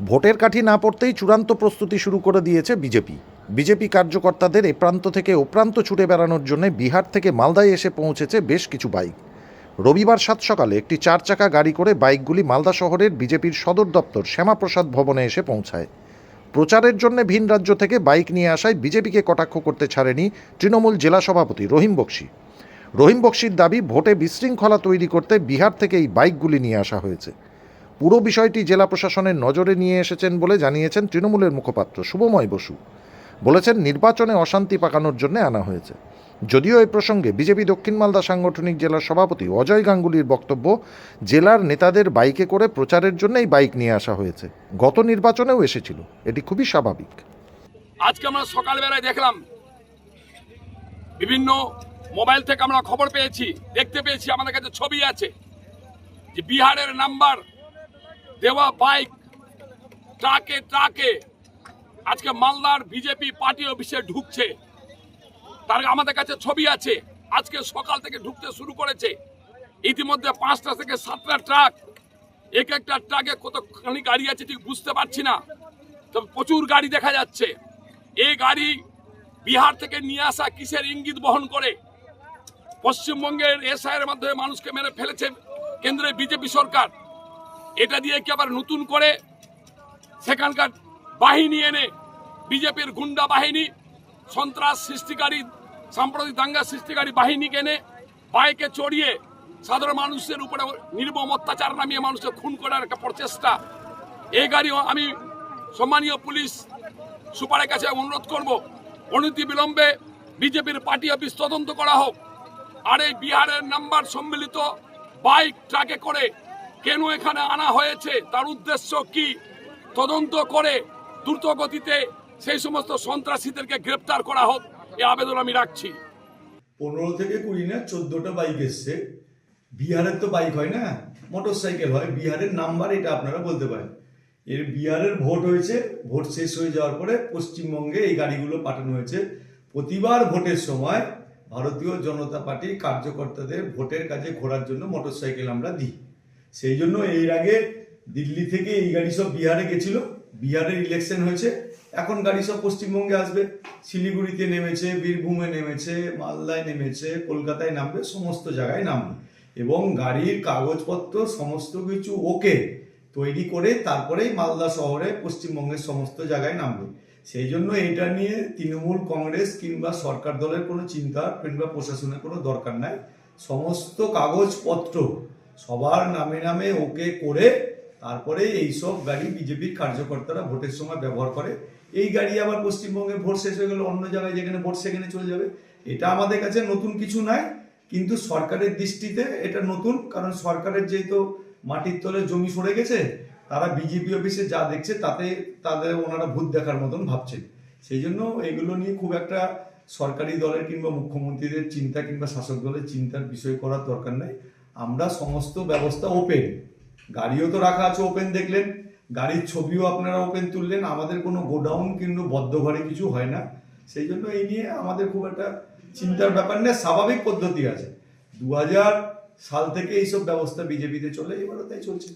ভোটের কাঠি না পড়তেই চূড়ান্ত প্রস্তুতি শুরু করে দিয়েছে বিজেপি। বিজেপি কার্যকর্তাদের এ প্রান্ত থেকে ও প্রান্ত ছুটে বেড়ানোর জন্য বিহার থেকে মালদায় এসে পৌঁছেছে বেশ কিছু বাইক। রবিবার সাত সকালে একটি চার চাকা গাড়ি করে বাইকগুলি মালদা শহরের বিজেপির সদর দপ্তর শ্যামাপ্রসাদ ভবনে এসে পৌঁছায়। প্রচারের জন্য ভিন রাজ্য থেকে বাইক নিয়ে আসায় বিজেপিকে কটাক্ষ করতে ছাড়েনি তৃণমূল জেলা সভাপতি রহিম বক্সি। রহিম বক্সির দাবি, ভোটে বিশৃঙ্খলা তৈরি করতে বিহার থেকে এই বাইকগুলি নিয়ে আসা হয়েছে। পুরো বিষয়টি জেলা প্রশাসনের নজরে নিয়ে এসেছেন বলে জানিয়েছেন তৃণমূলের মুখপাত্র শুভময় বসু। বলেছেন, নির্বাচনে অশান্তি পাকানোর জন্য আনা হয়েছে। যদিও এই প্রসঙ্গে বিজেপি দক্ষিণ মালদা সাংগঠনিক জেলার সভাপতি অজয় গাঙ্গুলির বক্তব্য, জেলার নেতাদের বাইকে করে প্রচারের জন্যই বাইক নিয়ে আসা হয়েছে। গত নির্বাচনেও এসেছিল। এটি খুবই স্বাভাবিক। আজকে আমরা সকালবেলায় দেখলাম, বিভিন্ন মোবাইল থেকে আমরা খবর পেয়েছি, দেখতে পেয়েছি, আমাদের কাছে ছবি আছে যে বিহারের নাম্বার দেওয়া বাইক, ট্রাকে ট্রাকে। আজকে মালদার বিজেপি পার্টি অফিসে ঢুকছে। তার আমাদের কাছে ছবি আছে। আজকে সকাল থেকে ঢুকতে শুরু করেছে। ইতিমধ্যে পাঁচটা থেকে সাতটা ট্রাক। এক একটা ট্রাকে কতখানি গাড়ি আছে ঠিক বুঝতে পারছি না। তবে প্রচুর গাড়ি দেখা যাচ্ছে। এই গাড়ি বিহার থেকে নিয়ে আসা কিসের ইঙ্গিত বহন করে? পশ্চিমবঙ্গের এসআইয়ের মাধ্যমে মানুষকে মেরে ফেলেছে কেন্দ্রের বিজেপি সরকার। এটা দিয়ে কি আবার নতুন করে সেখানকার বাহিনী এনে বিজেপির গুন্ডা বাহিনী, সন্ত্রাস সৃষ্টিকারী, সাম্প্রতিক দাঙ্গা সৃষ্টিকারী বাহিনীকে এনে বাইকে চড়িয়ে সাধারণ মানুষের উপরে নির্মম অত্যাচার নামিয়ে মানুষকে খুন করার একটা প্রচেষ্টা। এই গাড়িও আমি সম্মানীয় পুলিশ সুপারের কাছে অনুরোধ করব, অনতি বিলম্বে বিজেপির পার্টি অফিস তদন্ত করা হোক। আর এই বিহারের নাম্বার সম্মিলিত বাইক ট্রাকে করে কেন এখানে আনা হয়েছে? তার উদ্দেশ্য কি? তদন্ত করে দ্রুত গতিতে সেই সমস্ত সন্ত্রাসীদেরকে গ্রেপ্তার করা হোক। এ আবেদন আমি রাখছি। পনেরো থেকে কুড়ি না, চোদ্দটা বাইক এসছে। বিহারের তো বাইক হয় না? মোটর সাইকেল হয়। বিহারের নাম্বার এটা আপনারা বলতে পারেন। এর বিহারের ভোট হয়েছে। ভোট শেষ হয়ে যাওয়ার পরে পশ্চিমবঙ্গে এই গাড়িগুলো পাঠানো হয়েছে। প্রতিবার ভোটের সময় ভারতীয় জনতা পার্টি কার্যকর্তাদের ভোটের কাজে ঘোরার জন্য মোটর সাইকেল আমরা দিই। সেই জন্য এর আগে দিল্লি থেকে এই গাড়ি সব বিহারে গেছিল। বিহারের ইলেকশন হয়েছে। এখন গাড়ি সব পশ্চিমবঙ্গে আসবে। শিলিগুড়িতে নেমেছে, বীরভূমে নেমেছে, মালদায় নেমেছে, কলকাতায় নামবে, সমস্ত জায়গায় নামবে। এবং গাড়ির কাগজপত্র, সমস্ত কিছু ওকে তৈরি করে তারপরেই মালদা শহরে পশ্চিমবঙ্গের সমস্ত জায়গায় নামবে। সেই জন্য এটা নিয়ে তৃণমূল কংগ্রেস কিংবা সরকার দলের কোনো চিন্তা, কিংবা প্রশাসনের কোনো দরকার নাই। সমস্ত কাগজপত্র সবার নামে নামে ওকে করে তারপরে এইসব গাড়ি বিজেপির কার্যকর্তারা ভোটের সময় ব্যবহার করে। এই গাড়ি আবার পশ্চিমবঙ্গে ভোট শেষ হয়ে গেলে, অন্য জায়গায় যেখানে ভোট সেখানে চলে যাবে। এটা আমাদের কাছে নতুন কিছু নাই কিন্তু সরকারের দৃষ্টিতে এটা নতুন, কারণ সরকারের যেহেতু মাটির তলে জমি সরে গেছে, তারা বিজেপি অফিসে যা দেখছে তাতে তাদের ওনারা ভূত দেখার মতন ভাবছেন। সেই জন্য এগুলো নিয়ে খুব একটা সরকারি দলের কিংবা মুখ্যমন্ত্রীদের চিন্তা কিংবা শাসক দলের চিন্তার বিষয় করার দরকার নাই। আমরা সমস্ত ব্যবস্থা ওপেন গাড়িও তো রাখা আছে ওপেন দেখলেন। গাড়ির ছবিও আপনারা ওপেন তুললেন। আমাদের কোনো গোডাউন কিন্তু বদ্ধ ঘরে কিছু হয় না। সেই জন্য এই নিয়ে আমাদের খুব একটা চিন্তার ব্যাপার নেই স্বাভাবিক পদ্ধতি আছে। দু হাজার সাল থেকে এইসব ব্যবস্থা বিজেপিতে চলে, এবারও তাই চলছে।